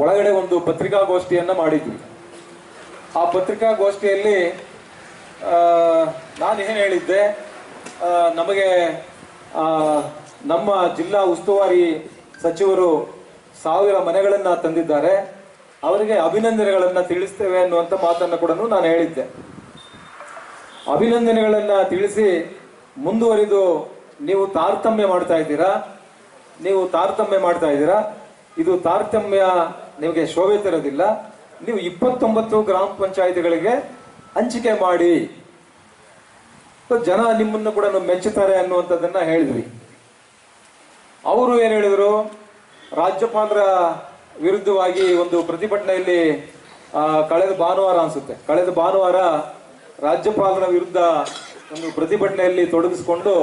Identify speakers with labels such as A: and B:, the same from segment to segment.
A: ಒಳಗಡೆ ಒಂದು ಪತ್ರಿಕಾಗೋಷ್ಠಿಯನ್ನ ಮಾಡಿದ್ವಿ. ಆ ಪತ್ರಿಕಾಗೋಷ್ಠಿಯಲ್ಲಿ ನಾನು ಏನು ಹೇಳಿದ್ದೆ ನಮಗೆ ನಮ್ಮ ಜಿಲ್ಲಾ ಉಸ್ತುವಾರಿ ಸಚಿವರು ಸಾವಿರ ಮನೆಗಳನ್ನು ತಂದಿದ್ದಾರೆ. ಅವರಿಗೆ ಅಭಿನಂದನೆಗಳನ್ನು ತಿಳಿಸ್ತೇವೆ ಅನ್ನುವಂಥ ಮಾತನ್ನು ಕೂಡ ನಾನು ಹೇಳಿದ್ದೆ. ಅಭಿನಂದನೆಗಳನ್ನು ತಿಳಿಸಿ ಮುಂದುವರಿದು ನೀವು ತಾರತಮ್ಯ ಮಾಡ್ತಾ ಇದ್ದೀರಾ? ನೀವು ತಾರತಮ್ಯ ಮಾಡ್ತಾ ಇದ್ದೀರಾ? ಇದು ತಾರತಮ್ಯ ನಿಮಗೆ ಶೋಭೆ ತರೋದಿಲ್ಲ. ನೀವು ಇಪ್ಪತ್ತೊಂಬತ್ತು ಗ್ರಾಮ ಪಂಚಾಯಿತಿಗಳಿಗೆ ಹಂಚಿಕೆ ಮಾಡಿ. ಜನ ನಿಮ್ಮನ್ನು ಕೂಡ ಮೆಚ್ಚುತ್ತಾರೆ ಅನ್ನುವಂಥದ್ದನ್ನ ಹೇಳಿದ್ವಿ ಅವರು ಏನು ಹೇಳಿದರು? ರಾಜ್ಯಪಾಲರ ವಿರುದ್ಧವಾಗಿ ಒಂದು ಪ್ರತಿಭಟನೆಯಲ್ಲಿ ಕಳೆದ ಭಾನುವಾರ ಅನ್ಸುತ್ತೆ. ಕಳೆದ ಭಾನುವಾರ ರಾಜ್ಯಪಾಲರ ವಿರುದ್ಧ ಒಂದು ಪ್ರತಿಭಟನೆಯಲ್ಲಿ ತೊಡಗಿಸ್ಕೊಂಡು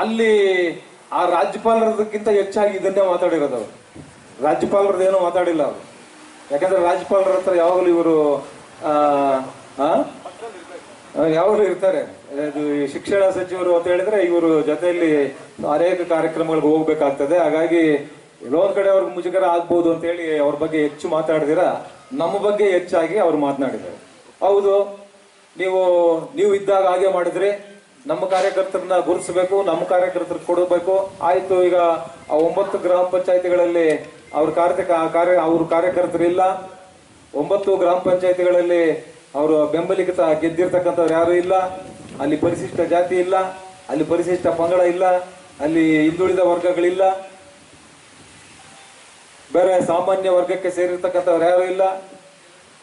A: ಅಲ್ಲಿ ಆ ರಾಜ್ಯಪಾಲರದಕ್ಕಿಂತ ಹೆಚ್ಚಾಗಿ ಇದನ್ನೇ ಮಾತಾಡಿರೋದು ರಾಜ್ಯಪಾಲರದ್ದು ಏನೋ ಮಾತಾಡಿಲ್ಲ ಅವರು. ಯಾಕಂದ್ರೆ ರಾಜ್ಯಪಾಲರ ಹತ್ರ ಯಾವಾಗಲೂ ಇವರು ಯಾವಾಗಲೂ ಇರ್ತಾರೆ. ಇದು ಶಿಕ್ಷಣ ಸಚಿವರು ಅಂತ ಹೇಳಿದ್ರೆ ಇವರು ಜೊತೆಯಲ್ಲಿ ಅನೇಕ ಕಾರ್ಯಕ್ರಮಗಳಿಗೆ ಹೋಗ್ಬೇಕಾಗ್ತದೆ. ಹಾಗಾಗಿ ಎಲ್ಲೋ ಒಂದ್ ಕಡೆ ಅವ್ರಿಗೆ ಮುಜುಗರ ಆಗ್ಬೋದು ಅಂತ ಹೇಳಿ ಅವ್ರ ಬಗ್ಗೆ ಹೆಚ್ಚು ಮಾತಾಡಿದಿರ, ನಮ್ಮ ಬಗ್ಗೆ ಹೆಚ್ಚಾಗಿ ಅವ್ರು ಮಾತನಾಡಿದ್ದಾರೆ. ಹೌದು, ನೀವು ನೀವು ಇದ್ದಾಗ ಹಾಗೆ ಮಾಡಿದ್ರಿ ನಮ್ಮ ಕಾರ್ಯಕರ್ತರನ್ನ ಗುರುತಿಸಬೇಕು, ನಮ್ಮ ಕಾರ್ಯಕರ್ತರು ಕೊಡಬೇಕು. ಆಯ್ತು, ಈಗ ಆ ಒಂಬತ್ತು ಗ್ರಾಮ ಪಂಚಾಯತಿಗಳಲ್ಲಿ ಅವ್ರ ಕಾರ್ಯ ಕಾರ್ಯ, ಅವ್ರ ಕಾರ್ಯಕರ್ತರಿಲ್ಲ ಒಂಬತ್ತು ಗ್ರಾಮ ಪಂಚಾಯತಿಗಳಲ್ಲಿ ಅವರು ಬೆಂಬಲಿತ ಗೆದ್ದಿರ್ತಕ್ಕಂಥವ್ರು ಯಾರು ಇಲ್ಲ. ಅಲ್ಲಿ ಪರಿಶಿಷ್ಟ ಜಾತಿ ಇಲ್ಲ. ಅಲ್ಲಿ ಪರಿಶಿಷ್ಟ ಪಂಗಡ ಇಲ್ಲ. ಅಲ್ಲಿ ಹಿಂದುಳಿದ ವರ್ಗಗಳಿಲ್ಲ. ಬೇರೆ ಸಾಮಾನ್ಯ ವರ್ಗಕ್ಕೆ ಸೇರಿರ್ತಕ್ಕಂಥವ್ರು ಯಾರು ಇಲ್ಲ.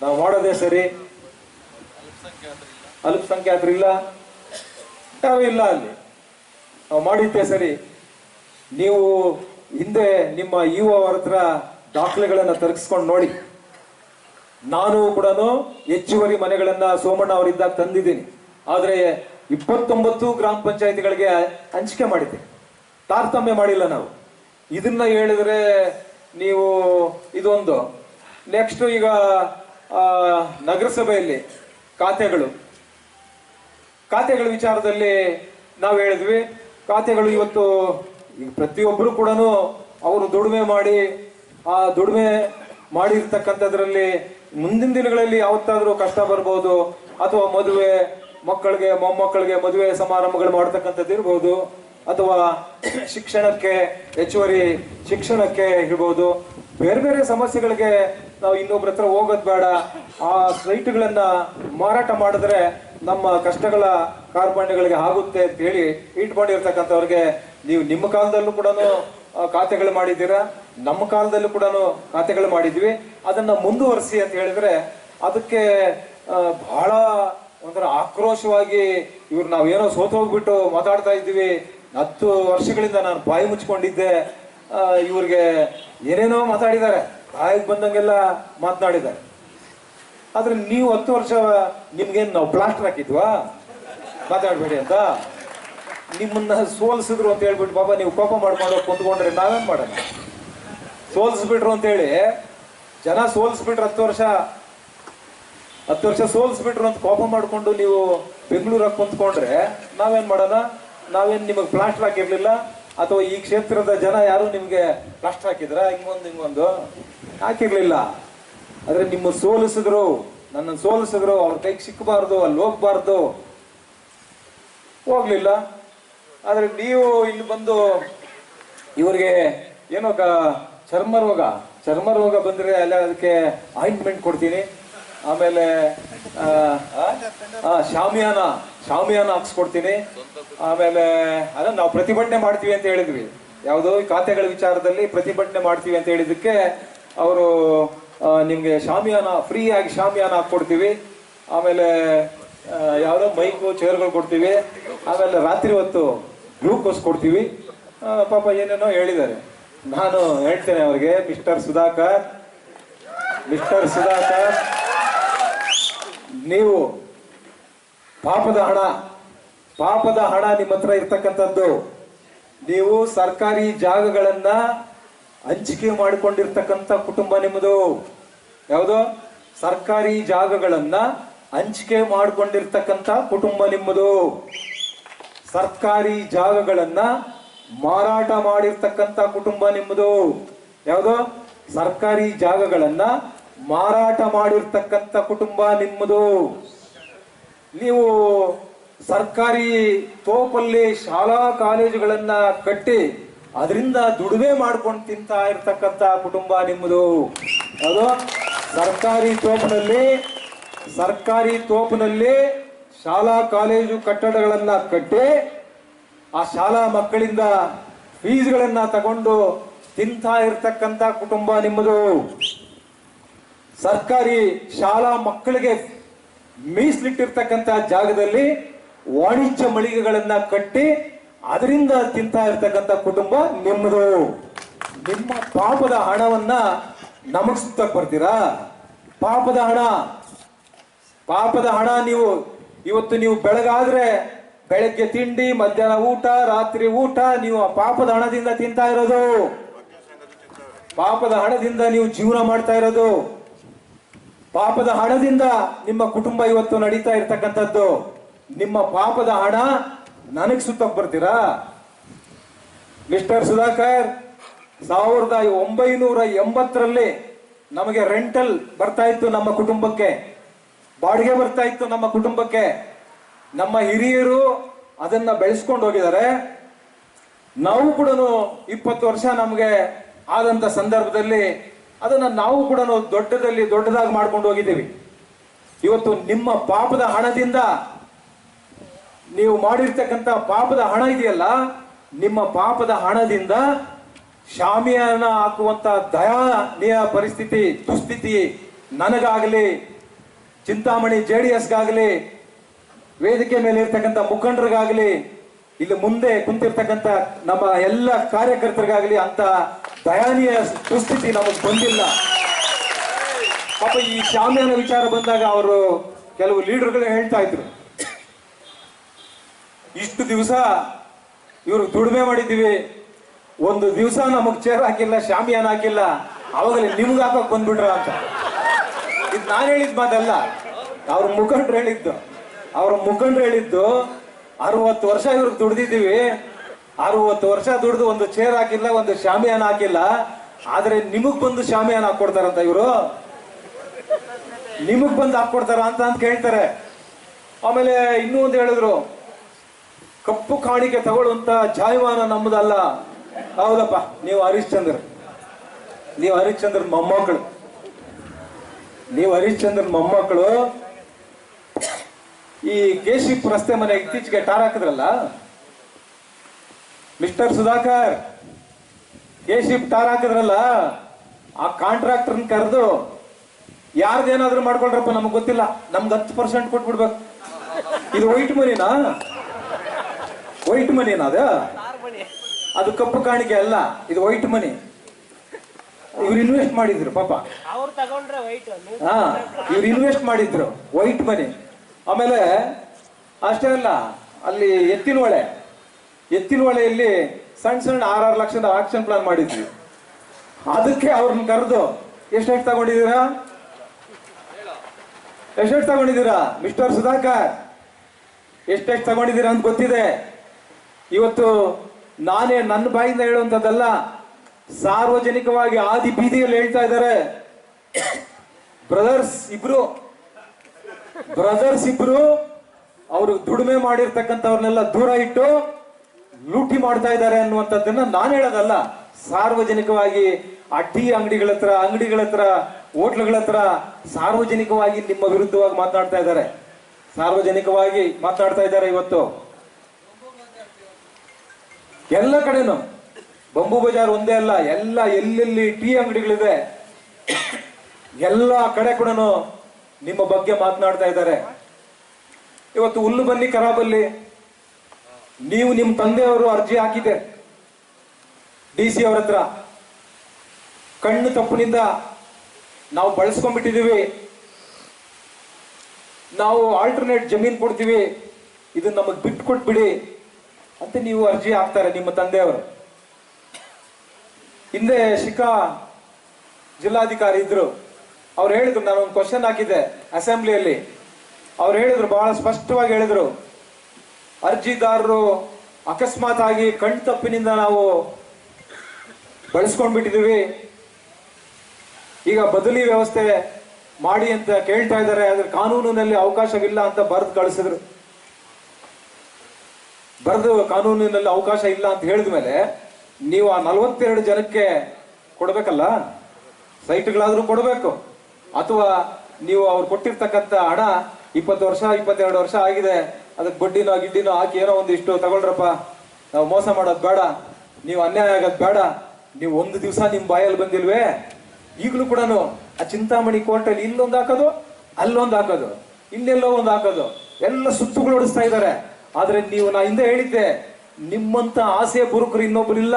A: ನಾವು ಮಾಡೋದೇ ಸರಿ. ಅಲ್ಪಸಂಖ್ಯಾತರಿಲ್ಲ ಯಾರು ಇಲ್ಲ ಅಲ್ಲಿ. ನಾವು ಮಾಡಿದ್ದೆ ಸರಿ. ನೀವು ಹಿಂದೆ ನಿಮ್ಮ ಇಒ ಅವ್ರ ಹತ್ರ ದಾಖಲೆಗಳನ್ನ ತರಿಸ್ಕೊಂಡು ನೋಡಿ. ನಾನು ಕೂಡ ಹೆಚ್ಚುವರಿ ಮನೆಗಳನ್ನ ಸೋಮಣ್ಣ ಅವರಿದ್ದಾಗ ತಂದಿದ್ದೀನಿ. ಆದ್ರೆ ಇಪ್ಪತ್ತೊಂಬತ್ತು ಗ್ರಾಮ ಪಂಚಾಯತಿಗಳಿಗೆ ಹಂಚಿಕೆ ಮಾಡಿದ್ದೆ. ತಾರತಮ್ಯ ಮಾಡಿಲ್ಲ ನಾವು. ಇದನ್ನ ಹೇಳಿದ್ರೆ ನೀವು ಇದೊಂದು. ನೆಕ್ಸ್ಟ್ ಈಗ ನಗರಸಭೆಯಲ್ಲಿ ಖಾತೆಗಳು. ಖಾತೆಗಳ ವಿಚಾರದಲ್ಲಿ ನಾವು ಹೇಳಿದ್ವಿ. ಖಾತೆಗಳು ಇವತ್ತು ಈ ಪ್ರತಿಯೊಬ್ಬರು ಕೂಡ ಅವರು ದುಡಿಮೆ ಮಾಡಿ, ಆ ದುಡಿಮೆ ಮಾಡಿರ್ತಕ್ಕಂಥದ್ರಲ್ಲಿ ಮುಂದಿನ ದಿನಗಳಲ್ಲಿ ಯಾವತ್ತಾದ್ರೂ ಕಷ್ಟ ಬರ್ಬೋದು, ಅಥವಾ ಮದುವೆ ಮಕ್ಕಳಿಗೆ, ಮೊಮ್ಮಕ್ಕಳಿಗೆ ಮದುವೆ ಸಮಾರಂಭಗಳು ಮಾಡ್ತಕ್ಕಂಥದ್ದು ಇರ್ಬೋದು, ಅಥವಾ ಶಿಕ್ಷಣಕ್ಕೆ, ಹೆಚ್ಚುವರಿ ಶಿಕ್ಷಣಕ್ಕೆ ಇರ್ಬೋದು, ಬೇರೆ ಬೇರೆ ಸಮಸ್ಯೆಗಳಿಗೆ ನಾವು ಇನ್ನೊಬ್ರ ಹತ್ರ ಹೋಗೋದು ಬೇಡ. ಆ ಸೈಟ್ಗಳನ್ನ ಮಾರಾಟ ಮಾಡಿದ್ರೆ ನಮ್ಮ ಕಷ್ಟಗಳ ಕಾರ್ಪಣ್ಯಗಳಿಗೆ ಆಗುತ್ತೆ ಅಂತ ಹೇಳಿ ಇಟ್ಕೊಂಡಿರ್ತಕ್ಕಂಥವ್ರಿಗೆ ನೀವು ನಿಮ್ಮ ಕಾಲದಲ್ಲೂ ಕೂಡ ಖಾತೆಗಳು ಮಾಡಿದ್ದೀರಾ? ನಮ್ಮ ಕಾಲದಲ್ಲೂ ಕೂಡ ಖಾತೆಗಳು ಮಾಡಿದ್ವಿ. ಅದನ್ನ ಮುಂದುವರಿಸಿ ಅಂತ ಹೇಳಿದ್ರೆ, ಅದಕ್ಕೆ ಬಹಳ ಒಂಥರ ಆಕ್ರೋಶವಾಗಿ ಇವ್ರು ನಾವೇನೋ ಸೋತು ಹೋಗ್ಬಿಟ್ಟು ಮಾತಾಡ್ತಾ ಇದ್ದೀವಿ. ಹತ್ತು ವರ್ಷಗಳಿಂದ ನಾನು ಬಾಯಿ ಮುಚ್ಕೊಂಡಿದ್ದೆ. ಇವ್ರಿಗೆ ಏನೇನೋ ಮಾತಾಡಿದ್ದಾರೆ. ಬಾಯಿಗೆ ಬಂದಂಗೆಲ್ಲ ಮಾತನಾಡಿದ್ದಾರೆ. ಆದ್ರೆ ನೀವು ಹತ್ತು ವರ್ಷ, ನಿಮ್ಗೇನು ನಾವು ಪ್ಲಾಸ್ಟರ್ ಹಾಕಿದ್ವಾ? ಮಾತಾಡ್ಬೇಡಿ ಅಂತ. ನಿಮ್ಮನ್ನ ಸೋಲ್ಸಿದ್ರು ಅಂತ ಹೇಳ್ಬಿಟ್ಟು ಬಾಬಾ ನೀವು ಕೋಪ ಮಾಡ್ಕೊಂಡು ಕುಂತ್ಕೊಂಡ್ರೆ ನಾವೇನ್ ಮಾಡೋಣ? ಸೋಲ್ಸ್ಬಿಟ್ರು ಅಂತ ಹೇಳಿ ಜನ ಸೋಲ್ಸ್ಬಿಟ್ರು ಹತ್ತು ವರ್ಷ ಹತ್ತು ವರ್ಷ ಸೋಲ್ಸ್ಬಿಟ್ರು ಅಂತ ಕೋಪ ಮಾಡ್ಕೊಂಡು ನೀವು ಬೆಂಗಳೂರಾಗ ಕುಂತ್ಕೊಂಡ್ರೆ ನಾವೇನ್ ಮಾಡೋಣ? ನಾವೇನ್ ನಿಮಗೆ ಪ್ಲಾಸ್ಟರ್ ಹಾಕಿರ್ಲಿಲ್ಲ? ಅಥವಾ ಈ ಕ್ಷೇತ್ರದ ಜನ ಯಾರು ನಿಮ್ಗೆ ಪ್ಲಾಸ್ಟರ್ ಹಾಕಿದ್ರ? ಹಿಂಗೊಂದು ಹಿಂಗೊಂದು ಹಾಕಿರ್ಲಿಲ್ಲ. ಆದ್ರೆ ನಿಮ್ಮ ಸೋಲಿಸಿದ್ರು ನನ್ನ ಸೋಲಿಸಿದ್ರು, ಅವ್ರ ಕೈಗೆ ಸಿಕ್ಕಬಾರ್ದು ಅಲ್ಲಿ ಹೋಗ್ಬಾರ್ದು. ಹೋಗ್ಲಿಲ್ಲ. ಆದ್ರೆ ನೀವು ಇಲ್ಲಿ ಬಂದು ಇವರಿಗೆ ಏನೋ ಚರ್ಮ ರೋಗ ಚರ್ಮ ರೋಗ ಬಂದರೆ ಅಲ್ಲ ಅದಕ್ಕೆ ಆಯಿಂಟ್ಮೆಂಟ್ ಕೊಡ್ತೀನಿ. ಆಮೇಲೆ ಶಾಮಿಯಾನ ಶಾಮಿಯಾನ ಹಾಕ್ಸ್ಕೊಡ್ತೀನಿ. ಆಮೇಲೆ, ಅಲ್ಲ, ನಾವು ಪ್ರತಿಭಟನೆ ಮಾಡ್ತೀವಿ ಅಂತ ಹೇಳಿದ್ವಿ. ಯಾವುದೋ ಖಾತೆಗಳ ವಿಚಾರದಲ್ಲಿ ಪ್ರತಿಭಟನೆ ಮಾಡ್ತೀವಿ ಅಂತ ಹೇಳಿದಕ್ಕೆ ಅವರು ನಿಮಗೆ ಶಾಮಿಯಾನ, ಫ್ರೀಯಾಗಿ ಶಾಮಿಯಾನ ಹಾಕ್ಕೊಡ್ತೀವಿ. ಆಮೇಲೆ ಯಾವುದೋ ಮೈಕು, ಚೇರ್ಗಳು ಕೊಡ್ತೀವಿ. ಆಮೇಲೆ ರಾತ್ರಿ ಹೊತ್ತು ಗ್ಲೂಕೋಸ್ ಕೊಡ್ತೀವಿ. ಪಾಪ ಏನೇನೋ ಹೇಳಿದ್ದಾರೆ. ನಾನು ಹೇಳ್ತೇನೆ ಅವ್ರಿಗೆ, ಮಿಸ್ಟರ್ ಸುಧಾಕರ್ ಮಿಸ್ಟರ್ ಸುಧಾಕರ್, ನೀವು ಪಾಪದ ಹಣ ಪಾಪದ ಹಣ ನಿಮ್ಮ ಹತ್ರ ಇರ್ತಕ್ಕಂಥದ್ದು. ನೀವು ಸರ್ಕಾರಿ ಜಾಗಗಳನ್ನ ಹಂಚಿಕೆ ಮಾಡಿಕೊಂಡಿರ್ತಕ್ಕಂಥ ಕುಟುಂಬ ನಿಮ್ಮದು. ಯಾವುದು? ಸರ್ಕಾರಿ ಜಾಗಗಳನ್ನ ಹಂಚಿಕೆ ಮಾಡಿಕೊಂಡಿರ್ತಕ್ಕಂಥ ಕುಟುಂಬ ನಿಮ್ಮದು. ಸರ್ಕಾರಿ ಜಾಗಗಳನ್ನ ಮಾರಾಟ ಮಾಡಿರ್ತಕ್ಕಂಥ ಕುಟುಂಬ ನಿಮ್ಮದು. ಯಾವುದು? ಸರ್ಕಾರಿ ಜಾಗಗಳನ್ನ ಮಾರಾಟ ಮಾಡಿರ್ತಕ್ಕಂಥ ಕುಟುಂಬ ನಿಮ್ಮದು. ನೀವು ಸರ್ಕಾರಿ ತೋಪಲ್ಲಿ ಶಾಲಾ ಕಾಲೇಜುಗಳನ್ನ ಕಟ್ಟಿ ಅದರಿಂದ ದುಡಿಮೆ ಮಾಡ್ಕೊಂಡು ತಿಂತಾ ಇರ್ತಕ್ಕಂಥ ಕುಟುಂಬ ನಿಮ್ಮದು. ಅದು ಸರ್ಕಾರಿ ತೋಪಿನಲ್ಲಿ ಸರ್ಕಾರಿ ತೋಪಿನಲ್ಲಿ ಶಾಲಾ ಕಾಲೇಜು ಕಟ್ಟಡಗಳನ್ನ ಕಟ್ಟಿ ಆ ಶಾಲಾ ಮಕ್ಕಳಿಂದ ಫೀಸ್ಗಳನ್ನ ತಗೊಂಡು ತಿಂತಾ ಇರ್ತಕ್ಕಂತ ಕುಟುಂಬ ನಿಮ್ಮದು. ಸರ್ಕಾರಿ ಶಾಲಾ ಮಕ್ಕಳಿಗೆ ಮೀಸಲಿಟ್ಟಿರ್ತಕ್ಕಂಥ ಜಾಗದಲ್ಲಿ ವಾಣಿಜ್ಯ ಮಳಿಗೆಗಳನ್ನ ಕಟ್ಟಿ ಅದರಿಂದ ತಿಂತಾ ಇರ್ತಕ್ಕಂಥ ಕುಟುಂಬ ನಿಮ್ಮದು. ನಿಮ್ಮ ಪಾಪದ ಹಣವನ್ನ ನಮಗ್ ಸುತ್ತಕ್ ಬರ್ತೀರಾ? ಪಾಪದ ಹಣ. ಪಾಪದ ಹಣ ನೀವು ಇವತ್ತು ನೀವು ಬೆಳಗಾದ್ರೆ ಬೆಳಗ್ಗೆ ತಿಂಡಿ, ಮಧ್ಯಾಹ್ನ ಊಟ, ರಾತ್ರಿ ಊಟ, ನೀವು ಆ ಪಾಪದ ಹಣದಿಂದ ತಿಂತಾ ಇರೋದು. ಪಾಪದ ಹಣದಿಂದ ನೀವು ಜೀವನ ಮಾಡ್ತಾ ಇರೋದು. ಪಾಪದ ಹಣದಿಂದ ನಿಮ್ಮ ಕುಟುಂಬ ಇವತ್ತು ನಡೀತಾ ಇರ್ತಕ್ಕಂಥದ್ದು. ನಿಮ್ಮ ಪಾಪದ ಹಣ ನನಗ್ ಸುತ್ತ ಬರ್ತೀರಾ ಮಿಸ್ಟರ್ ಸುಧಾಕರ್, ಸಾವಿರದ ಒಂಬೈನೂರ ಎಂಬತ್ತರಲ್ಲಿ ನಮಗೆ ರೆಂಟಲ್ ಬರ್ತಾ ಇತ್ತು ನಮ್ಮ ಕುಟುಂಬಕ್ಕೆ. ಬಾಡಿಗೆ ಬರ್ತಾ ಇತ್ತು ನಮ್ಮ ಕುಟುಂಬಕ್ಕೆ. ನಮ್ಮ ಹಿರಿಯರು ಅದನ್ನ ಬೆಳೆಸ್ಕೊಂಡು ಹೋಗಿದ್ದಾರೆ. ನಾವು ಕೂಡ ಇಪ್ಪತ್ತು ವರ್ಷ ನಮಗೆ ಆದಂತ ಸಂದರ್ಭದಲ್ಲಿ ಅದನ್ನ ನಾವು ಕೂಡ ದೊಡ್ಡದಲ್ಲಿ ದೊಡ್ಡದಾಗಿ ಮಾಡ್ಕೊಂಡು ಹೋಗಿದ್ದೀವಿ. ಇವತ್ತು ನಿಮ್ಮ ಪಾಪದ ಹಣದಿಂದ ನೀವು ಮಾಡಿರ್ತಕ್ಕಂಥ ಪಾಪದ ಹಣ ಇದೆಯಲ್ಲ, ನಿಮ್ಮ ಪಾಪದ ಹಣದಿಂದ ಶಾಮಿಯಾನ ಹಾಕುವಂತ ದಯಾನೀಯ ಪರಿಸ್ಥಿತಿ, ದುಸ್ಥಿತಿ ನನಗಾಗಲಿ ಚಿಂತಾಮಣಿ ಜೆ ಡಿ ಎಸ್ಗಾಗಲಿ ವೇದಿಕೆ ಮೇಲೆ ಇರ್ತಕ್ಕಂಥ ಮುಖಂಡರಿಗಾಗಲಿ, ಇಲ್ಲಿ ಮುಂದೆ ಕುಂತಿರ್ತಕ್ಕಂಥ ನಮ್ಮ ಎಲ್ಲ ಕಾರ್ಯಕರ್ತರಿಗಾಗಲಿ ಅಂತ ದಯಾನೀಯ ದುಸ್ಥಿತಿ ನಮಗೆ ಬಂದಿಲ್ಲ. ಪಾಪ ಈ ಶಾಮಿಯಾನ ವಿಚಾರ ಬಂದಾಗ ಅವರು ಕೆಲವು ಲೀಡರ್ಗಳು ಹೇಳ್ತಾ ಇದ್ರು. ಇಷ್ಟು ದಿವಸ ಇವ್ರು ದುಡಿಮೆ ಮಾಡಿದ್ದೀವಿ, ಒಂದು ದಿವಸ ನಮಗೆ ಚೇರ್ ಹಾಕಿಲ್ಲ, ಶಾಮಿಯಾನ ಹಾಕಿಲ್ಲ, ಅವಾಗಲೇ ನಿಮ್ಗೆ ಹಾಕಕ್ ಬಂದ್ಬಿಟ್ರ ಅಂತ. ಇದು ನಾನು ಹೇಳಿದ ಮಾತಲ್ಲ. ಅವ್ರ ಮುಖಂಡ್ರು ಹೇಳಿದ್ದು. ಅವ್ರ ಮುಖಂಡ್ರು ಹೇಳಿದ್ದು, ಅರವತ್ತು ವರ್ಷ ಇವ್ರಿಗೆ ದುಡ್ದಿದ್ದೀವಿ. ಅರವತ್ತು ವರ್ಷ ದುಡ್ದು ಒಂದು ಚೇರ್ ಹಾಕಿಲ್ಲ, ಒಂದು ಶಾಮಿಯಾನ ಹಾಕಿಲ್ಲ. ಆದ್ರೆ ನಿಮಗ್ ಬಂದು ಶಾಮಿಯಾನ ಹಾಕೊಡ್ತಾರಂತ ಇವರು? ನಿಮಗ್ ಬಂದು ಹಾಕೊಡ್ತಾರ ಅಂತ ಅಂತ ಕೇಳ್ತಾರೆ. ಆಮೇಲೆ ಇನ್ನೂ ಒಂದು ಹೇಳಿದ್ರು, ಕಪ್ಪು ಕಾಣಿಕೆ ತಗೊಳ್ಳುವಂತ ಜಾಯಮಾನ ನಮ್ಮದಲ್ಲ ಹೌದಪ್ಪ, ನೀವು ಹರಿಶ್ಚಂದ್ರ. ನೀವು ಹರಿಶ್ಚಂದ್ರ ಮೊಮ್ಮಕ್ಕಳು ನೀವು ಹರಿಶ್ಚಂದ್ರನ್ ಮೊಮ್ಮಕ್ಕಳು, ಈ ಕೇಶಿಪ್ ರಸ್ತೆ ಮನೆ ಇತ್ತೀಚೆಗೆ ಟಾರ್ ಹಾಕಿದ್ರಲ್ಲ? ಮಿಸ್ಟರ್ ಸುಧಾಕರ್ ಕೇಶಿಪ್ ಟಾರ್ ಹಾಕಿದ್ರಲ್ಲ? ಆ ಕಾಂಟ್ರಾಕ್ಟರ್ನ ಕರೆದು, ಯಾರ್ದೇನಾದ್ರೂ ಮಾಡ್ಕೊಂಡ್ರಪ್ಪ ನಮ್ಗೆ ಗೊತ್ತಿಲ್ಲ. ನಮ್ಗೆ ಹತ್ತು ಪರ್ಸೆಂಟ್ ಕೊಟ್ಬಿಡ್ಬೇಕು. ಇದು ವೈಟ್ ಮನಿನಾ? ವೈಟ್ ಮನಿನಾ ಅದು? ಅದು ಕಪ್ಪು ಕಾಣಿಕೆ ಅಲ್ಲ, ಇದು ವೈಟ್ ಮನಿ. ಇವ್ರು ಇನ್ವೆಸ್ಟ್ ಮಾಡಿದ್ರು ಪಾಪ.
B: ಅವ್ರು ತಗೊಂಡ್ರೆ ವೈಟ್
A: ಹಾ ಇವ್ರು ಇನ್ವೆಸ್ಟ್ ಮಾಡಿದ್ರು ವೈಟ್ ಮನಿ ಆಮೇಲೆ ಅಷ್ಟೇ ಅಲ್ಲ ಅಲ್ಲಿ ಎತ್ತಿನ ಹೊಳೆ ಎತ್ತಿನ ಹೊಳೆಯಲ್ಲಿ ಸಣ್ಣ ಸಣ್ಣ ಆರಾರು ಲಕ್ಷದ ಆಕ್ಷನ್ ಪ್ಲಾನ್ ಮಾಡಿದ್ವಿ. ಅದಕ್ಕೆ ಅವ್ರನ್ನ ಕರೆದು ಎಷ್ಟೆಷ್ಟು ತಗೊಂಡಿದ್ದೀರಾ? ಎಷ್ಟೆಷ್ಟು ತಗೊಂಡಿದ್ದೀರಾ ಮಿಸ್ಟರ್ ಸುಧಾಕರ್? ಎಷ್ಟೆಷ್ಟು ತಗೊಂಡಿದ್ದೀರಾ ಅಂತ ಗೊತ್ತಿದೆ. ಇವತ್ತು ನಾನೇ ನನ್ನ ಬಾಯಿಂದ ಹೇಳುವಂಥದ್ದಲ್ಲ. ಸಾರ್ವಜನಿಕವಾಗಿ ಆದಿ ಬೀದಿಯಲ್ಲಿ ಹೇಳ್ತಾ ಇದ್ದಾರೆ. ಬ್ರದರ್ಸ್ ಇಬ್ರು ಬ್ರದರ್ಸ್ ಇಬ್ರು, ಅವರು ದುಡಿಮೆ ಮಾಡಿರ್ತಕ್ಕಂಥವ್ರನ್ನೆಲ್ಲ ದೂರ ಇಟ್ಟು ಲೂಟಿ ಮಾಡ್ತಾ ಇದ್ದಾರೆ ಅನ್ನುವಂಥದ್ದನ್ನ ನಾನು ಹೇಳೋದಲ್ಲ. ಸಾರ್ವಜನಿಕವಾಗಿ ಆ ಟೀ ಅಂಗಡಿಗಳ ಹತ್ರ ಅಂಗಡಿಗಳ ಹತ್ರ, ಹೋಟ್ಲುಗಳ ಹತ್ರ ಸಾರ್ವಜನಿಕವಾಗಿ ನಿಮ್ಮ ವಿರುದ್ಧವಾಗಿ ಮಾತನಾಡ್ತಾ ಇದ್ದಾರೆ. ಸಾರ್ವಜನಿಕವಾಗಿ ಮಾತನಾಡ್ತಾ ಇದ್ದಾರೆ ಇವತ್ತು. ಎಲ್ಲ ಕಡೆನೂ ಬಂಬು ಬಜಾರ್ ಒಂದೇ ಅಲ್ಲ, ಎಲ್ಲ ಎಲ್ಲೆಲ್ಲಿ ಟೀ ಅಂಗಡಿಗಳಿದೆ, ಎಲ್ಲ ಕಡೆ ಕೂಡ ನಿಮ್ಮ ಬಗ್ಗೆ ಮಾತನಾಡ್ತಾ ಇದ್ದಾರೆ. ಇವತ್ತು ಹುಲ್ಲು ಬನ್ನಿ ಖರಾಬಲ್ಲಿ ನೀವು ನಿಮ್ಮ ತಂದೆಯವರು ಅರ್ಜಿ ಹಾಕಿದೆ. ಡಿ ಸಿ ಅವ್ರ ಹತ್ರ. ಕಣ್ಣು ತಪ್ಪಿನಿಂದ ನಾವು ಬಳಸ್ಕೊಂಡ್ಬಿಟ್ಟಿದೀವಿ ನಾವು ಆಲ್ಟರ್ನೇಟ್ ಜಮೀನ್ ಕೊಡ್ತೀವಿ. ಇದನ್ನ ನಮಗ್ ಬಿಟ್ಟು ಕೊಟ್ಬಿಡಿ ಅಂತ ನೀವು ಅರ್ಜಿ ಹಾಕ್ತಾರೆ ನಿಮ್ಮ ತಂದೆಯವರು. ಹಿಂದೆ ಶಿಖಾ ಜಿಲ್ಲಾಧಿಕಾರಿ ಇದ್ರು. ಅವ್ರು ಹೇಳಿದ್ರು ನಾನು ಒಂದು ಕ್ವಶನ್ ಹಾಕಿದ್ದೆ ಅಸೆಂಬ್ಲಿಯಲ್ಲಿ ಅವ್ರು ಹೇಳಿದ್ರು, ಬಹಳ ಸ್ಪಷ್ಟವಾಗಿ ಹೇಳಿದ್ರು. ಅರ್ಜಿದಾರರು ಅಕಸ್ಮಾತ್ ಆಗಿ ಕಣ್ ತಪ್ಪಿನಿಂದ ನಾವು ಬಳಸ್ಕೊಂಡ್ಬಿಟ್ಟಿದೀವಿ ಈಗ ಬದಲಿ ವ್ಯವಸ್ಥೆ ಮಾಡಿ ಅಂತ ಕೇಳ್ತಾ ಇದ್ದಾರೆ, ಆದ್ರೆ ಕಾನೂನಿನಲ್ಲಿ ಅವಕಾಶವಿಲ್ಲ ಅಂತ ಬರೆದು ಕಳಿಸಿದ್ರು. ಬರೆದು ಕಾನೂನಿನಲ್ಲಿ ಅವಕಾಶ ಇಲ್ಲ ಅಂತ ಹೇಳಿದ ಮೇಲೆ ನೀವು ಆ ನಲವತ್ತೆರಡು ಜನಕ್ಕೆ ಕೊಡಬೇಕಲ್ಲ? ಸೈಟ್ಗಳಾದರೂ ಕೊಡಬೇಕು. ಅಥವಾ ನೀವು ಅವ್ರು ಕೊಟ್ಟಿರ್ತಕ್ಕಂಥ ಹಣ ಇಪ್ಪತ್ತು ವರ್ಷ, ಇಪ್ಪತ್ತೆರಡು ವರ್ಷ ಆಗಿದೆ, ಅದಕ್ಕೆ ಬಡ್ಡಿನೋ, ಗಿಡ್ಡಿನೋ ಹಾಕಿ ಏನೋ ಒಂದಿಷ್ಟು ತಗೊಳ್ರಪ್ಪ. ನಾವು ಮೋಸ ಮಾಡೋದು ಬೇಡ. ನೀವು ಅನ್ಯಾಯ ಆಗೋದು ಬೇಡ. ನೀವು ಒಂದು ದಿವಸ ನಿಮ್ಮ ಬಾಯಲ್ಲಿ ಬಂದಿಲ್ವೇ? ಈಗಲೂ ಕೂಡ ಆ ಚಿಂತಾಮಣಿ ಕೋರ್ಟಲ್ಲಿ ಇಲ್ಲೊಂದು ಹಾಕೋದು, ಅಲ್ಲೊಂದು ಹಾಕೋದು, ಇಲ್ಲೆಲ್ಲೋ ಒಂದು ಹಾಕೋದು. ಎಲ್ಲ ಸುತ್ತುಗಳು ಓಡಿಸ್ತಾ ಇದ್ದಾರೆ ಆದ್ರೆ ನೀವು ನಾ ಹಿಂದೆ ಹೇಳಿದ್ದೆ ನಿಮ್ಮಂತ ಆಸೆ ಬುರುಕರು ಇನ್ನೊಬ್ಬರಿಲ್ಲ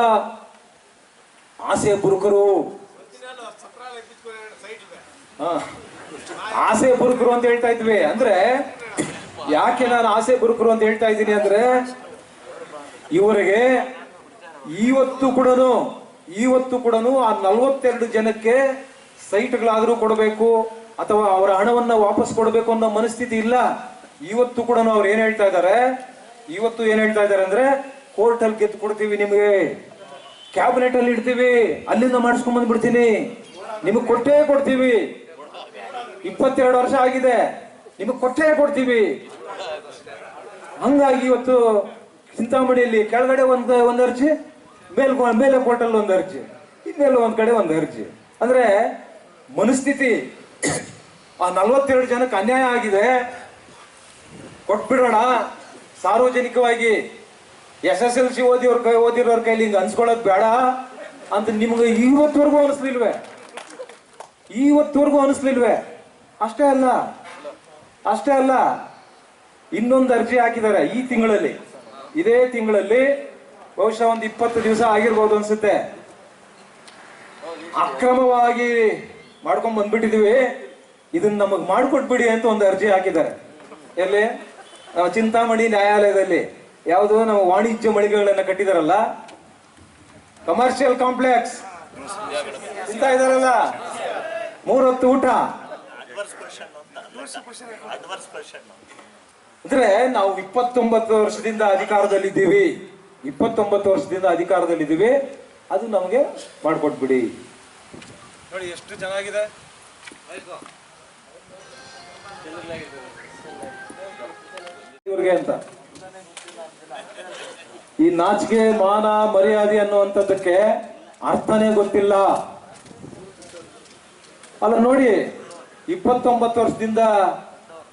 A: ಆಸೆ ಬುರುಕರು. ಆಸೆ ಬುರುಕರು ಅಂತ ಹೇಳ್ತಾ ಇದ್ವಿ. ಅಂದ್ರೆ, ಯಾಕೆ ನಾನು ಆಸೆ ಬುರುಕರು ಅಂತ ಹೇಳ್ತಾ ಇದ್ದೀನಿ ಅಂದ್ರೆ, ಇವರಿಗೆ ಇವತ್ತು ಕೂಡ ಇವತ್ತು ಕೂಡ ಆ ನಲ್ವತ್ತೆರಡು ಜನಕ್ಕೆ ಸೈಟ್ಗಳಾದರೂ ಕೊಡಬೇಕು ಅಥವಾ ಅವರ ಹಣವನ್ನ ವಾಪಸ್ ಕೊಡಬೇಕು ಅನ್ನೋ ಮನಸ್ಥಿತಿ ಇಲ್ಲ. ಇವತ್ತು ಕೂಡ ಅವ್ರು ಏನ್ ಹೇಳ್ತಾ ಇದ್ದಾರೆ ಇವತ್ತು ಏನ್ ಹೇಳ್ತಾ ಇದ್ದಾರೆ ಅಂದ್ರೆ ಕೋರ್ಟ್ ಅಲ್ಲಿ ಗೆದ್ದು ಕೊಡ್ತೀವಿ ನಿಮಗೆ. ಕ್ಯಾಬಿನೆಟ್ ಅಲ್ಲಿ ಇಡ್ತೀವಿ. ಅಲ್ಲಿಂದ ಮಾಡಿಸ್ಕೊಂಡ್ ಬಂದ್ಬಿಡ್ತೀನಿ. ನಿಮಗೆ ಕೊಟ್ಟೇ ಕೊಡ್ತೀವಿ. ಇಪ್ಪತ್ತೆರಡು ವರ್ಷ ಆಗಿದೆ. ನಿಮಗೆ ಕೊಟ್ಟೇ ಕೊಡ್ತೀವಿ. ಹಂಗಾಗಿ ಇವತ್ತು ಚಿಂತಾಮಣಿಯಲ್ಲಿ ಕೆಳಗಡೆ ಒಂದು ಒಂದು ಅರ್ಜಿ, ಮೇಲ್ ಮೇಲೆ ಕೋರ್ಟಲ್ಲಿ ಒಂದು ಅರ್ಜಿ ಇನ್ನೆಲ್ಲ ಒಂದ್ ಕಡೆ ಒಂದು ಅರ್ಜಿ. ಅಂದ್ರೆ ಮನಸ್ಥಿತಿ ಆ ನಲ್ವತ್ತೆರಡು ಜನಕ್ಕೆ ಅನ್ಯಾಯ ಆಗಿದೆ. ಕೊಟ್ಬಿಡೋಣ. ಸಾರ್ವಜನಿಕವಾಗಿ ಎಸ್ ಎಸ್ ಎಲ್ ಸಿ ಓದಿರೋರ್ ಕೈ ಓದಿರೋರ್ ಕೈಲಿ ಹಿಂಗ್ ಅನ್ಸ್ಕೊಳ್ಳೋದು ಬೇಡ ಅಂತ ನಿಮ್ಗೆ ಇವತ್ತವರೆಗೂ ಅನಿಸ್ಲಿಲ್ವೇ? ಇವತ್ತವರೆಗೂ ಅನಿಸ್ಲಿಲ್ವೇ? ಅಷ್ಟೇ ಅಲ್ಲ. ಅಷ್ಟೇ ಅಲ್ಲ. ಇನ್ನೊಂದು ಅರ್ಜಿ ಹಾಕಿದ್ದಾರೆ ಈ ತಿಂಗಳಲ್ಲಿ. ಇದೇ ತಿಂಗಳಲ್ಲಿ ಬಹುಶಃ ಒಂದು ಇಪ್ಪತ್ತು ದಿವಸ ಆಗಿರ್ಬೋದು ಅನ್ಸುತ್ತೆ. ಅಕ್ರಮವಾಗಿ ಮಾಡ್ಕೊಂಡ್ ಬಂದ್ಬಿಟ್ಟಿದೀವಿ. ಇದನ್ನ ನಮಗ್ ಮಾಡ್ಕೊಟ್ಬಿಡಿ ಅಂತ ಒಂದು ಅರ್ಜಿ ಹಾಕಿದ್ದಾರೆ ಎಲ್ಲಿ? ಚಿಂತಾಮಣಿ ನ್ಯಾಯಾಲಯದಲ್ಲಿ ಯಾವುದು ನಾವು ವಾಣಿಜ್ಯ ಮಳಿಗೆಗಳನ್ನ ಕಟ್ಟಿದಾರಲ್ಲ? ಕಮರ್ಷಿಯಲ್ ಕಾಂಪ್ಲೆಕ್ಸ್ ತಿಂತಾ ಇದಾರಲ್ಲ? ಮೂರೊತ್ತು ಊಟ.
B: ಅಡ್ವರ್ಸ್ ಕ್ವಶನ್ ಅಂತ ಅಡ್ವರ್ಸ್ ಕ್ವಶನ್
A: ಅಂದ್ರೆ ನಾವು ಇಪ್ಪತ್ತೊಂಬತ್ತು ವರ್ಷದಿಂದ ಅಧಿಕಾರದಲ್ಲಿದ್ದೀವಿ. ಇಪ್ಪತ್ತೊಂಬತ್ತು ವರ್ಷದಿಂದ ಅಧಿಕಾರದಲ್ಲಿದ್ದೀವಿ. ಅದು ನಮಗೆ ಮಾಡ್ಕೊಟ್ಬಿಡಿ. ನೋಡಿ ಎಷ್ಟು ಚೆನ್ನಾಗಿದೆ. ಇವ್ರಿಗೆ ಅಂತ. ಈ ನಾಚಿಕೆ, ಮಾನ, ಮರ್ಯಾದೆ ಅನ್ನುವಂಥದ್ದಕ್ಕೆ ಅರ್ಥನೇ ಗೊತ್ತಿಲ್ಲ. ಅಲ್ಲ ನೋಡಿ, ಇಪ್ಪತ್ತೊಂಬತ್ತು ವರ್ಷದಿಂದ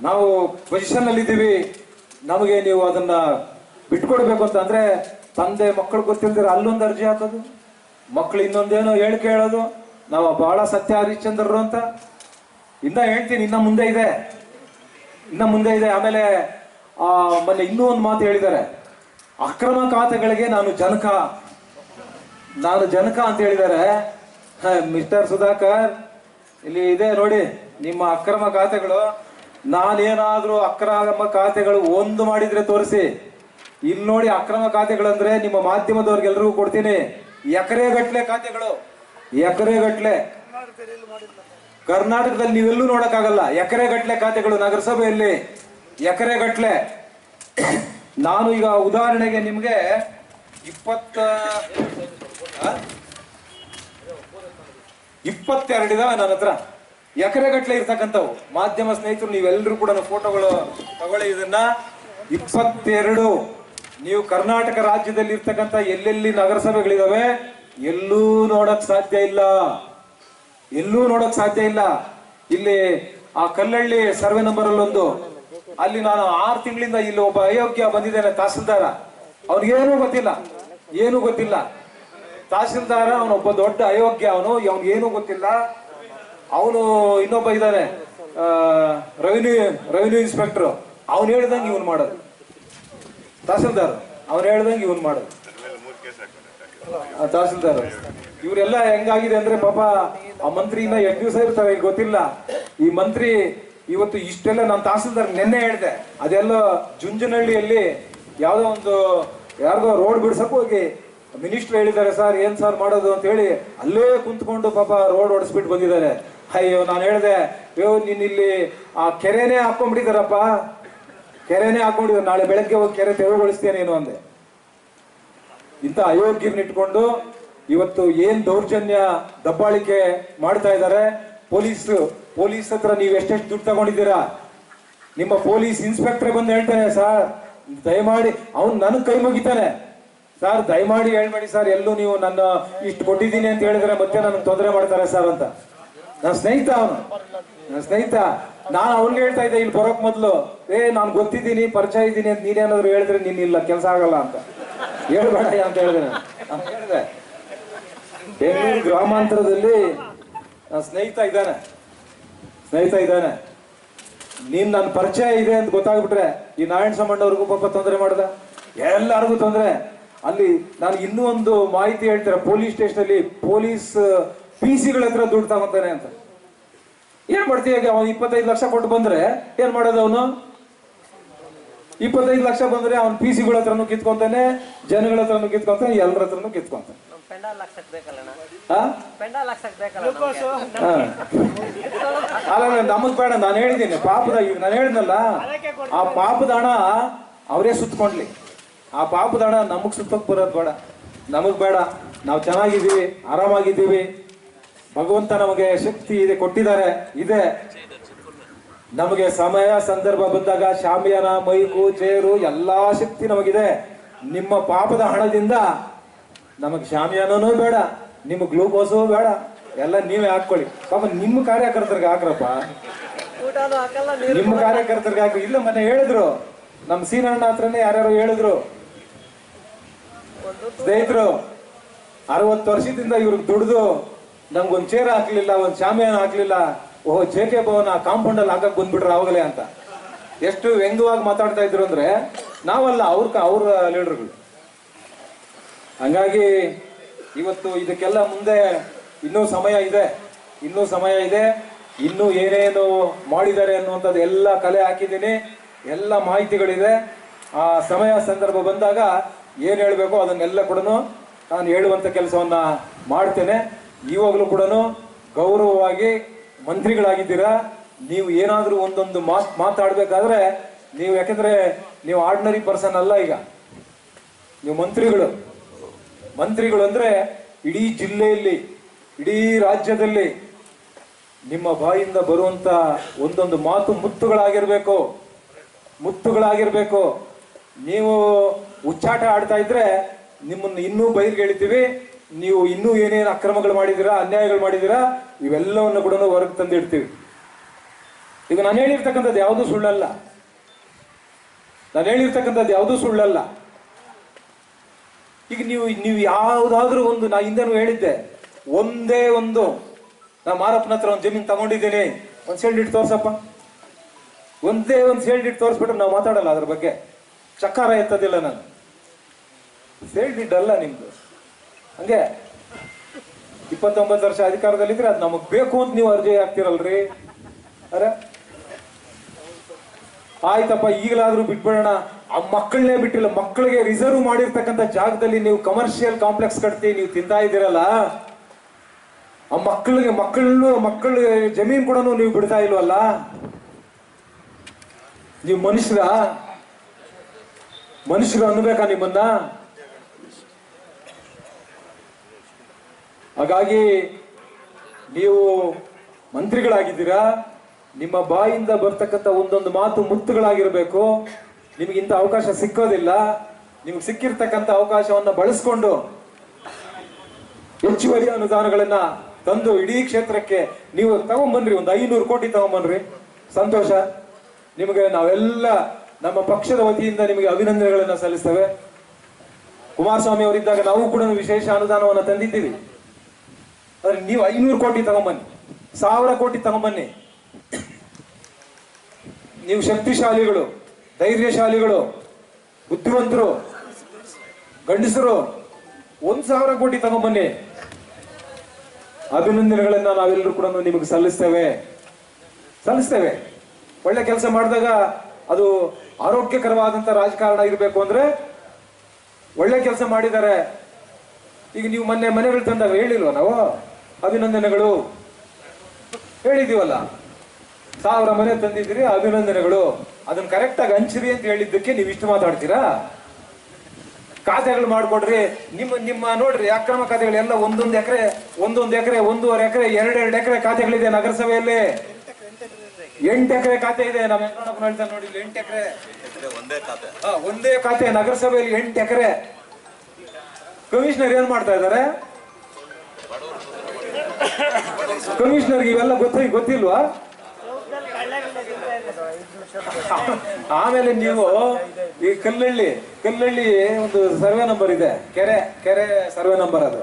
A: ನಾವು ಪೊಸಿಷನ್ ಅಲ್ಲಿ ಇದ್ದೀವಿ. ನಮಗೆ ನೀವು ಅದನ್ನ ಬಿಟ್ಕೊಡ್ಬೇಕು ಅಂತ ಅಂದ್ರೆ ತಂದೆ ಮಕ್ಕಳು ಗೊತ್ತಿಲ್ದಿರ ಅಲ್ಲೊಂದು ಅರ್ಜಿ ಹಾಕೋದು ಮಕ್ಕಳು ಇನ್ನೊಂದೇನೋ ಹೇಳಿಕೆ ಕೇಳೋದು, ನಾವು ಬಹಳ ಸತ್ಯ ಹರಿಶ್ಚಂದ್ರರು ಅಂತ. ಇನ್ನ ಹೇಳ್ತೀನಿ, ಇನ್ನ ಮುಂದೆ ಇದೆ. ಇನ್ನ ಮುಂದೆ ಇದೆ. ಆಮೇಲೆ ಮೊನ್ನೆ ಇನ್ನೂ ಒಂದು ಮಾತು ಹೇಳಿದ್ದಾರೆ. ಅಕ್ರಮ ಖಾತೆಗಳಿಗೆ ನಾನು ಜನಕ ನಾನು ಜನಕ ಅಂತ ಹೇಳಿದ್ದಾರೆ. ಮಿಸ್ಟರ್ ಸುಧಾಕರ್, ಇಲ್ಲಿ ಇದೆ ನೋಡಿ, ನಿಮ್ಮ ಅಕ್ರಮ ಖಾತೆಗಳು. ನಾನೇನಾದ್ರೂ ಅಕ್ರಮ ಖಾತೆಗಳು ಒಂದು ಮಾಡಿದ್ರೆ ತೋರಿಸಿ. ಇಲ್ಲಿ ನೋಡಿ ಅಕ್ರಮ ಖಾತೆಗಳಂದ್ರೆ ನಿಮ್ಮ ಮಾಧ್ಯಮದವ್ರಿಗೆಲ್ರಿಗೂ ಕೊಡ್ತೀನಿ. ಎಕರೆ ಗಟ್ಲೆ ಖಾತೆಗಳು ಎಕರೆ ಗಟ್ಲೆ ಕರ್ನಾಟಕದಲ್ಲಿ ನೀವೆಲ್ಲೂ ನೋಡಕ್ಕಾಗಲ್ಲ ಎಕರೆ ಗಟ್ಲೆ ಖಾತೆಗಳು ನಗರಸಭೆಯಲ್ಲಿ. ಎಕರೆ ಗಟ್ಲೆ ನಾನು ಈಗ ಉದಾಹರಣೆಗೆ ನಿಮಗೆ ಇಪ್ಪತ್ತ ಇಪ್ಪತ್ತೆರಡಿದಾವೆ ನನ್ನ ಹತ್ರ. ಎಕರೆ ಗಟ್ಲೆ ಇರ್ತಕ್ಕಂಥವು. ಮಾಧ್ಯಮ ಸ್ನೇಹಿತರು ನೀವೆಲ್ಲರೂ ಕೂಡ ಫೋಟೋಗಳು ತಗೊಳ್ಳಿ ಇದನ್ನ. ಇಪ್ಪತ್ತೆರಡು. ನೀವು ಕರ್ನಾಟಕ ರಾಜ್ಯದಲ್ಲಿ ಇರ್ತಕ್ಕಂಥ ಎಲ್ಲೆಲ್ಲಿ ನಗರಸಭೆಗಳಿದಾವೆ, ಎಲ್ಲೂ ನೋಡಕ್ ಸಾಧ್ಯ ಇಲ್ಲ. ಎಲ್ಲೂ ನೋಡಕ್ ಸಾಧ್ಯ ಇಲ್ಲ. ಇಲ್ಲಿ ಆ ಕಲ್ಲಳ್ಳಿ ಸರ್ವೆ ನಂಬರ್ ಅಲ್ಲೊಂದು ಅಲ್ಲಿ ನಾನು ಆರು ತಿಂಗಳಿಂದ ಇಲ್ಲಿ ಒಬ್ಬ ಅಯೋಗ್ಯ ಬಂದಿದ್ದೇನೆ ತಹಸೀಲ್ದಾರ. ಅವನಿಗೇನೂ ಗೊತ್ತಿಲ್ಲ, ಏನೂ ಗೊತ್ತಿಲ್ಲ. ತಹಸೀಲ್ದಾರ, ಅವನೊಬ್ಬ ದೊಡ್ಡ ಅಯೋಗ್ಯ ಅವನು ಅವನಿಗೇನೂ ಗೊತ್ತಿಲ್ಲ. ಅವನು ಇನ್ನೊಬ್ಬ ಇದ್ದಾನೆ ರೆವಿನ್ಯೂ ರೆವಿನ್ಯೂ ಇನ್ಸ್ಪೆಕ್ಟರ್. ಅವನು ಹೇಳ್ದಂಗೆ ಇವನು ಮಾಡೋದು. ತಹಸೀಲ್ದಾರ್, ಅವ್ನು ಹೇಳ್ದಂಗೆ ಇವನು ಮಾಡೋದು. ತಹಸೀಲ್ದಾರ್, ಇವರೆಲ್ಲ ಹೆಂಗಾಗಿದೆ ಅಂದ್ರೆ ಪಾಪ, ಆ ಮಂತ್ರಿ ಇನ್ನ ಎಷ್ಟು ದಿವಸ ಇರ್ತಾರೆ ಗೊತ್ತಿಲ್ಲ. ಈ ಮಂತ್ರಿ ಇವತ್ತು ಇಷ್ಟೆಲ್ಲ ನಾನು ತಹಸೀಲ್ದಾರ್ ನಿನ್ನೆ ಹೇಳಿದೆ. ಅದೆಲ್ಲ ಜುಂಜನಹಳ್ಳಿಯಲ್ಲಿ ಯಾವುದೋ ಒಂದು ಯಾರಿಗೋ ರೋಡ್ ಬಿಡ್ಸಕ್ ಹೋಗಿ ಮಿನಿಸ್ಟರ್ ಹೇಳಿದ್ದಾರೆ, ಸರ್, ಏನ್ ಸರ್ ಮಾಡೋದು? ಅಂತ ಹೇಳಿ ಅಲ್ಲೇ ಕುಂತ್ಕೊಂಡು ಪಾಪ ರೋಡ್ ಓಡಿಸ್ಬಿಟ್ಟು ಬಂದಿದ್ದಾರೆ. ಅಯ್ಯೋ, ನಾನು ಹೇಳಿದೆ, ಅಯ್ಯೋ ನೀನ್ ಇಲ್ಲಿ ಆ ಕೆರೆನೇ ಹಾಕೊಂಡ್ಬಿಟ್ಟಿದಾರಪ್ಪ ಕೆರೆನೇ ಹಾಕೊಂಡಿದ್ದಾರೆ ನಾಳೆ ಬೆಳಗ್ಗೆ ಹೋಗಿ ಕೆರೆ ತೆರವುಗೊಳಿಸ್ತೇನೆ ಏನು ಅಂದೆ. ಇಂಥ ಅಯೋಗ್ಯರನ್ನ ಇಟ್ಕೊಂಡು ಇವತ್ತು ಏನ್ ದೌರ್ಜನ್ಯ ದಬ್ಬಾಳಿಕೆ ಮಾಡ್ತಾ ಇದ್ದಾರೆ ಪೊಲೀಸ್ ಪೊಲೀಸ್ ಹತ್ರ ನೀವು ಎಷ್ಟೆಷ್ಟು ದುಡ್ಡು ತಗೊಂಡಿದ್ದೀರಾ? ನಿಮ್ಮ ಪೊಲೀಸ್ ಇನ್ಸ್ಪೆಕ್ಟರ್ ಬಂದು ಹೇಳ್ತಾನೆ, ಸರ್, ದಯಮಾಡಿ, ಅವ್ನು ನನಗ್ ಕೈ ಮುಗಿತಾನೆ. ಸರ್, ದಯಮಾಡಿ ಹೇಳ್ಬೇಡಿ ಸರ್, ಎಲ್ಲೂ ನೀವು ನನ್ನ ಇಷ್ಟು ಕೊಟ್ಟಿದ್ದೀನಿ ಅಂತ ಹೇಳಿದ್ರೆ ಮತ್ತೆ ನನಗೆ ತೊಂದರೆ ಮಾಡ್ತಾರೆ ಸರ್ ಅಂತ. ನನ್ನ ಸ್ನೇಹಿತ ಅವನು. ನನ್ನ ಸ್ನೇಹಿತ. ನಾನು ಅವ್ನಿಗೆ ಹೇಳ್ತಾ ಇದ್ದೆ, ಇಲ್ಲಿ ಬರೋಕ್ ಮೊದಲು. ಏ, ನಾನು ಗೊತ್ತಿದ್ದೀನಿ, ಪರಿಚಯ ಇದ್ದೀನಿ ಅಂತ ನೀನೇನಾದ್ರು ಹೇಳಿದ್ರೆ ನೀನ್ ಇಲ್ಲ, ಕೆಲಸ ಆಗಲ್ಲ ಅಂತ. ಹೇಳ್ಬೇಡ ಅಂತ ಹೇಳಿದೆ ನಾನು ಹೇಳಿದೆ. ಬೆಂಗಳೂರು ಗ್ರಾಮಾಂತರದಲ್ಲಿ ನನ್ನ ಸ್ನೇಹಿತ ಇದ್ದಾನೆ. ಸ್ನೇಹಿತ ಇದ್ದಾನೆ. ನೀನ್ ನನ್ನ ಪರಿಚಯ ಇದೆ ಅಂತ ಗೊತ್ತಾಗ್ಬಿಟ್ರೆ ಈ ನಾರಾಯಣ ಸಂಬಂಧವ್ರಿಗೂ ಪಾಪ ತೊಂದರೆ ಮಾಡ್ದ? ಎಲ್ಲರಿಗೂ ತೊಂದರೆ. ಅಲ್ಲಿ ನಾನು ಇನ್ನೂ ಒಂದು ಮಾಹಿತಿ ಹೇಳ್ತಾರೆ, ಪೊಲೀಸ್ ಸ್ಟೇಷನ್ ಅಲ್ಲಿ ಪೊಲೀಸ್ ಪಿ ಸಿಗಳ ಹತ್ರ ದುಡ್ಡು ತಗೊಂತಾನೆ ಅಂತ. ಏನ್ ಮಾಡ್ತೀಯ ಅವನು ಇಪ್ಪತ್ತೈದು ಲಕ್ಷ ಕೊಟ್ಟು ಬಂದ್ರೆ ಏನ್ ಮಾಡೋದು ಅವನು? ಇಪ್ಪತ್ತೈದು ಲಕ್ಷ ಬಂದ್ರೆ ಅವನ್ ಪಿ ಸಿಗಳ ಹತ್ರನು ಕಿತ್ಕೊಂತಾನೆ, ಜನಗಳ ಹತ್ರನು ಕಿತ್ಕೊಂತಾನೆ, ಎಲ್ಲರ ಹತ್ರನು ಕಿತ್ಕೊಂತಾನೆ. ಅಲ್ಲ ನಮಗ್ ಬೇಡ ನಾನು ಹೇಳಿದ್ದೀನಿ. ಪಾಪದ ಈಗ ನಾನು ಹೇಳಿದ್ನಲ್ಲ ಆ ಪಾಪದ ಹಣ ಅವರೇ ಸುತ್ಕೊಂಡ್ಲಿ. ಆ ಪಾಪದ ಹಣ ನಮಗ್ ಸುತ್ತಕ್ ಬರೋದು ಬೇಡ. ನಮಗ್ ಬೇಡ. ನಾವು ಚೆನ್ನಾಗಿದ್ದೀವಿ ಆರಾಮಾಗಿದ್ದೀವಿ. ಭಗವಂತ ನಮಗೆ ಶಕ್ತಿ ಇದೆ ಕೊಟ್ಟಿದ್ದಾರೆ ಇದೆ. ನಮಗೆ ಸಮಯ ಸಂದರ್ಭ ಬಂದಾಗ ಶಾಮಿಯಾನ ಮೈಕು ಚೇರು ಎಲ್ಲಾ ಶಕ್ತಿ ನಮಗಿದೆ. ನಿಮ್ಮ ಪಾಪದ ಹಣದಿಂದ ನಮಗ್ ಶಾಮಿಯಾನೂ ಬೇಡ ನಿಮ್ಮ ಗ್ಲೂಕೋಸು ಬೇಡ ಎಲ್ಲ ನೀವೇ ಹಾಕೊಳ್ಳಿ ಪಾಪ ನಿಮ್ಮ ಕಾರ್ಯಕರ್ತರಿಗೆ ಹಾಕ್ರಪ್ಪ. ನಿಮ್ಮ ಕಾರ್ಯಕರ್ತರಿಗೆ ಹಾಕಿ. ಇಲ್ಲ ಮನೆ ಹೇಳಿದ್ರು ನಮ್ಮ ಸೀನಣ್ಣ ಹತ್ರನೇ ಯಾರ್ಯಾರು ಹೇಳಿದ್ರು. ಸ್ನೇಹಿತರು ಅರವತ್ತು ವರ್ಷದಿಂದ ಇವ್ರಿಗೆ ದುಡ್ದು ನಮ್ಗೊಂದ್ ಚೇರ್ ಹಾಕ್ಲಿಲ್ಲ ಒಂದ್ ಶಾಮಿಯಾನ ಹಾಕ್ಲಿಲ್ಲ. ಓಹೋ ಜೆ ಕೆ ಭವನ ಕಾಂಪೌಂಡ್ ಅಲ್ಲಿ ಹಾಕಕ್ ಬಂದ್ಬಿಟ್ರ ಅವಾಗಲೇ ಅಂತ. ಎಷ್ಟು ವ್ಯಂಗ್ಯವಾಗಿ ಮಾತಾಡ್ತಾ ಇದ್ರು ಅಂದ್ರೆ ನಾವಲ್ಲ ಅವ್ರ ಅವ್ರ ಲೀಡರ್ಗಳು. ಹಂಗಾಗಿ ಇವತ್ತು ಇದಕ್ಕೆಲ್ಲ ಮುಂದೆ ಇನ್ನೂ ಸಮಯ ಇದೆ, ಇನ್ನೂ ಸಮಯ ಇದೆ. ಇನ್ನೂ ಏನೇನು ಮಾಡಿದ್ದಾರೆ ಅನ್ನುವಂಥದ್ದು ಎಲ್ಲ ಕಲೆ ಹಾಕಿದ್ದೀನಿ. ಎಲ್ಲ ಮಾಹಿತಿಗಳಿದೆ. ಆ ಸಮಯ ಸಂದರ್ಭ ಬಂದಾಗ ಏನು ಹೇಳಬೇಕು ಅದನ್ನೆಲ್ಲ ಕೂಡ ನಾನು ಹೇಳುವಂತ ಕೆಲಸವನ್ನು ಮಾಡ್ತೇನೆ. ಇವಾಗಲೂ ಕೂಡ ಗೌರವವಾಗಿ ಮಂತ್ರಿಗಳಾಗಿದ್ದೀರಾ? ನೀವು ಏನಾದರೂ ಒಂದೊಂದು ಮಾತ್ ಮಾತಾಡ್ಬೇಕಾದ್ರೆ ನೀವು ಯಾಕಂದ್ರೆ ನೀವು ಆರ್ಡಿನರಿ ಪರ್ಸನ್ ಅಲ್ಲ ಈಗ. ನೀವು ಮಂತ್ರಿಗಳು. ಮಂತ್ರಿಗಳು ಅಂದ್ರೆ ಇಡೀ ಜಿಲ್ಲೆಯಲ್ಲಿ, ಇಡೀ ರಾಜ್ಯದಲ್ಲಿ ನಿಮ್ಮ ಬಾಯಿಂದ ಬರುವಂತ ಒಂದೊಂದು ಮಾತು ಮುತ್ತುಗಳಾಗಿರ್ಬೇಕು ಮುತ್ತುಗಳಾಗಿರ್ಬೇಕು. ನೀವು ಉಚ್ಚಾಟ ಆಡ್ತಾ ಇದ್ರೆ ನಿಮ್ಮನ್ನು ಇನ್ನೂ ಬೈರ್ಗೆ ಎಳಿತೀವಿ. ನೀವು ಇನ್ನೂ ಏನೇನು ಅಕ್ರಮಗಳು ಮಾಡಿದ್ದೀರಾ, ಅನ್ಯಾಯಗಳು ಮಾಡಿದ್ದೀರಾ, ಇವೆಲ್ಲವನ್ನು ಕೂಡ ಹೊರಗೆ ತಂದಿಡ್ತೀವಿ ಈಗ ನಾನು ಹೇಳಿರ್ತಕ್ಕಂಥದ್ದು ಯಾವುದೂ ಸುಳ್ಳಲ್ಲ. ನಾನು ಹೇಳಿರ್ತಕ್ಕಂಥದ್ದು ಯಾವುದೂ ಸುಳ್ಳಲ್ಲ. ಈಗ ನೀವು ನೀವು ಯಾವುದಾದ್ರೂ ಒಂದು ನಾ ಹಿಂದೆನೂ ಹೇಳಿದ್ದೆ, ಒಂದೇ ಒಂದು ನಾ ಮಾರಪ್ಪನ ಹತ್ರ ಒಂದು ಜಮೀನು ತಗೊಂಡಿದ್ದೀನಿ. ಒಂದು ಶೇಲ್ಡ್ ತೋರಿಸಪ್ಪ. ಒಂದೇ ಒಂದು ಶೇಲ್ಡ್ ಇಟ್ಟು ತೋರಿಸ್ಬಿಟ್ರೆ ನಾವು ಮಾತಾಡಲ್ಲ ಅದ್ರ ಬಗ್ಗೆ. ಚಕ್ಕಾರ ಎತ್ತದಿಲ್ಲ ನಾನು. ಇಡ್ ಅಲ್ಲ ನಿಮ್ದು. ಹಂಗೆ? ಇಪ್ಪತ್ತೊಂಬತ್ತು ವರ್ಷ ಅಧಿಕಾರದಲ್ಲಿದ್ರೆ ಅದು ನಮಗೆ ಬೇಕು ಅಂತ ನೀವು ಅರ್ಜಿ ಹಾಕ್ತಿರಲ್ರಿ. ಅರೆ? ಆಯ್ತಪ್ಪ, ಈಗಲಾದ್ರೂ ಬಿಟ್ಬಿಡೋಣ. ಆ ಮಕ್ಕಳನ್ನೇ ಬಿಟ್ಟಿಲ್ಲ, ಮಕ್ಕಳಿಗೆ ರಿಸರ್ವ್ ಮಾಡಿರ್ತಕ್ಕಂಥ ಜಾಗದಲ್ಲಿ ನೀವು ಕಮರ್ಷಿಯಲ್ ಕಾಂಪ್ಲೆಕ್ಸ್ ಕಟ್ತಿ ನೀವು ತಿಂತಾ ಇದ್ದೀರಲ್ಲ, ಆ ಮಕ್ಕಳಿಗೆ ಮಕ್ಕಳು ಮಕ್ಕಳ ಜಮೀನ್ ಕೂಡ ನೀವು ಬಿಡ್ತಾ ಇಲ್ವಲ್ಲ? ನೀವು ಮನುಷ್ಯರ? ಮನುಷ್ಯರು ಅನ್ಬೇಕಾ ನಿಮ್ಮನ್ನ? ಹಾಗಾಗಿ ನೀವು ಮಂತ್ರಿಗಳಾಗಿದ್ದೀರಾ? ನಿಮ್ಮ ಬಾಯಿಂದ ಬರ್ತಕ್ಕಂಥ ಒಂದೊಂದು ಮಾತು ಮುತ್ತುಗಳಾಗಿರ್ಬೇಕು. ನಿಮ್ಗೆ ಇಂಥ ಅವಕಾಶ ಸಿಕ್ಕೋದಿಲ್ಲ. ನಿಮ್ಗೆ ಸಿಕ್ಕಿರ್ತಕ್ಕಂಥ ಅವಕಾಶವನ್ನ ಬಳಸ್ಕೊಂಡು ಹೆಚ್ಚುವರಿ ಅನುದಾನಗಳನ್ನ ತಂದು ಇಡೀ ಕ್ಷೇತ್ರಕ್ಕೆ ನೀವು ತಗೊಂಬನ್ರಿ ಒಂದು ಐನೂರು ಕೋಟಿ ತಗೊಂಬನ್ರಿ ಸಂತೋಷ. ನಿಮಗೆ ನಾವೆಲ್ಲ ನಮ್ಮ ಪಕ್ಷದ ವತಿಯಿಂದ ನಿಮಗೆ ಅಭಿನಂದನೆಗಳನ್ನು ಸಲ್ಲಿಸ್ತೇವೆ. ಕುಮಾರಸ್ವಾಮಿ ಅವರಿದ್ದಾಗ ನಾವು ಕೂಡ ವಿಶೇಷ ಅನುದಾನವನ್ನು ತಂದಿದ್ದೀವಿ. ಆದ್ರೆ ನೀವು ಐನೂರು ಕೋಟಿ ತಗೊಂಬನ್ನಿ, ಸಾವಿರ ಕೋಟಿ ತಗೊಂಬನ್ನಿ. ನೀವು ಶಕ್ತಿಶಾಲಿಗಳು. ಧೈರ್ಯಶಾಲಿಗಳು, ಬುದ್ಧಿವಂತರು, ಗಂಡಸರು, ಒಂದ್ ಸಾವಿರ ಕೋಟಿ ತಗೊಂಬನ್ನಿ ಅಭಿನಂದನೆಗಳನ್ನ ನಾವೆಲ್ಲರೂ ಕೂಡ ನಿಮಗೆ ಸಲ್ಲಿಸ್ತೇವೆ. ಸಲ್ಲಿಸ್ತೇವೆ. ಒಳ್ಳೆ ಕೆಲಸ ಮಾಡಿದಾಗ ಅದು ಆರೋಗ್ಯಕರವಾದಂತ ರಾಜಕಾರಣ ಇರಬೇಕು ಅಂದ್ರೆ ಒಳ್ಳೆ ಕೆಲಸ ಮಾಡಿದ್ದಾರೆ. ಈಗ ನೀವು ಮೊನ್ನೆ ಮನೆಗಳು ತಂದಾಗ ಹೇಳಿಲ್ವ ನಾವು? ಅಭಿನಂದನೆಗಳು. ಹೇಳಿದೀವಲ್ಲ ಸಾವಿರ ಮನೆ ತಂದಿದ್ದೀರಿ, ಅಭಿನಂದನೆಗಳು. ಅದನ್ನ ಕರೆಕ್ಟ್ ಆಗಿ ಹಂಚಿರಿ ಅಂತ ಹೇಳಿದ್ದಕ್ಕೆ ನೀವು ಇಷ್ಟು ಮಾತಾಡ್ತೀರಾ? ಖಾತೆಗಳು ಮಾಡ್ಕೊಡ್ರಿ. ನಿಮ್ಮ ನಿಮ್ಮ ನೋಡ್ರಿ, ಅಕ್ರಮ ಖಾತೆಗಳೆಲ್ಲ ಒಂದೊಂದು ಎಕರೆ ಒಂದೊಂದು ಎಕರೆ, ಒಂದೂವರೆ ಎಕರೆ, ಎರಡೆರಡು ಎಕರೆ ಖಾತೆಗಳಿದೆ ನಗರಸಭೆಯಲ್ಲಿ. ಎಂಟು ಎಕರೆ ಖಾತೆ ಇದೆ. ನಮ್ಮ ಹೇಳ್ತಾರೆ ನೋಡಿ ಎಂಟು ಎಕರೆ.
B: ಒಂದೇ ಖಾತೆ
A: ಒಂದೇ ಖಾತೆ ನಗರಸಭೆಯಲ್ಲಿ ಎಂಟು ಎಕರೆ. ಕಮಿಷನರ್ ಏನ್ ಮಾಡ್ತಾ ಇದ್ದಾರೆ? ಕಮಿಷನರ್ಗೆ ಇವೆಲ್ಲ ಗೊತ್ತ ಗೊತ್ತಿಲ್ವಾ? ಆಮೇಲೆ ನೀವು ಈ ಕಲ್ಲಳ್ಳಿ ಕಲ್ಲಳ್ಳಿ ಒಂದು ಸರ್ವೆ ನಂಬರ್ ಇದೆ. ಕೆರೆ ಕೆರೆ ಸರ್ವೆ ನಂಬರ್ ಅದು.